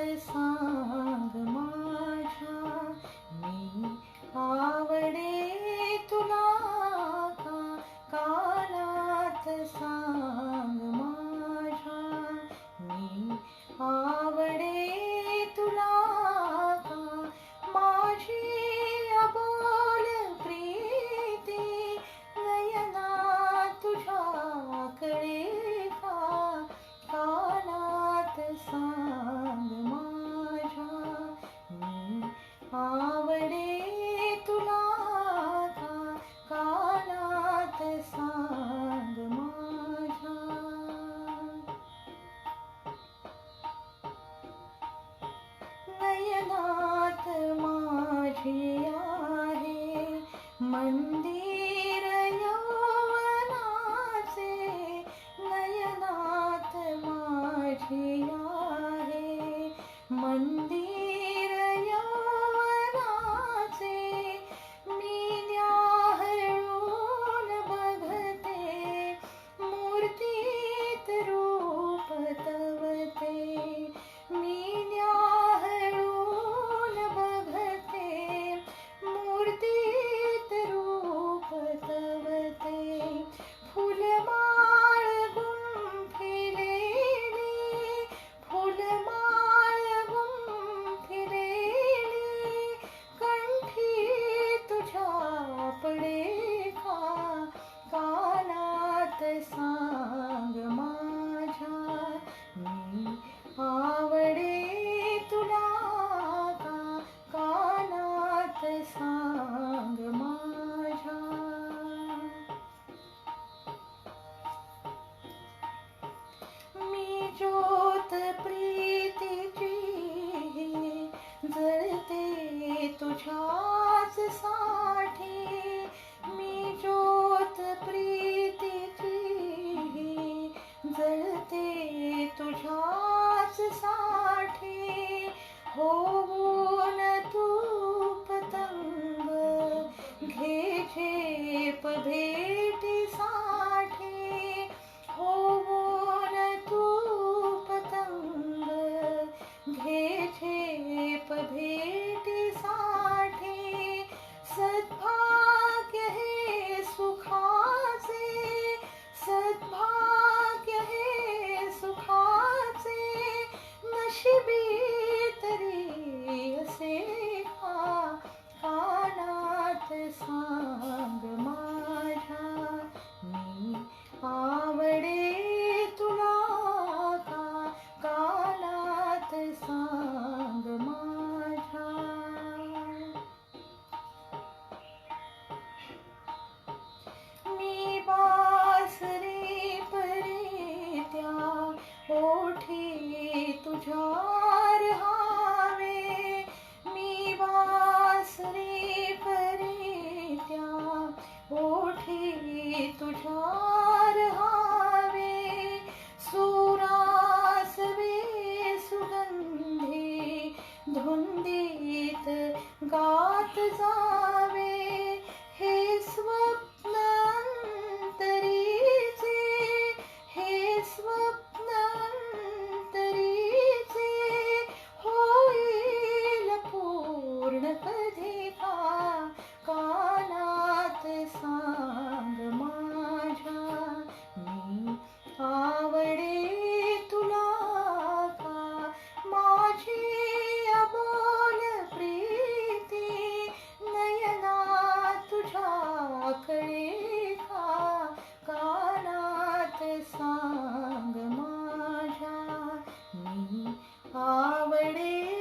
सांग माझ्या. मी आवडे तुला का? कालात सांग माझ्या. मी आवडे तुला का? माझी नाथ माझी आहे मंदिर सांग माझ्या. मी आवडे तुला का? कानात सांग माझ्या. मी ज्योत प्रीतीची जळते तुझ्याच सांग तुझ्याच साठी होऊन तू पतंग घे झेप तुझ्यावर हावे मी वासरे करे त्या ओठी तुझ्यावर हावे सुरासवे सुगंधी धुंदीत गात जावे हे स्व आवडे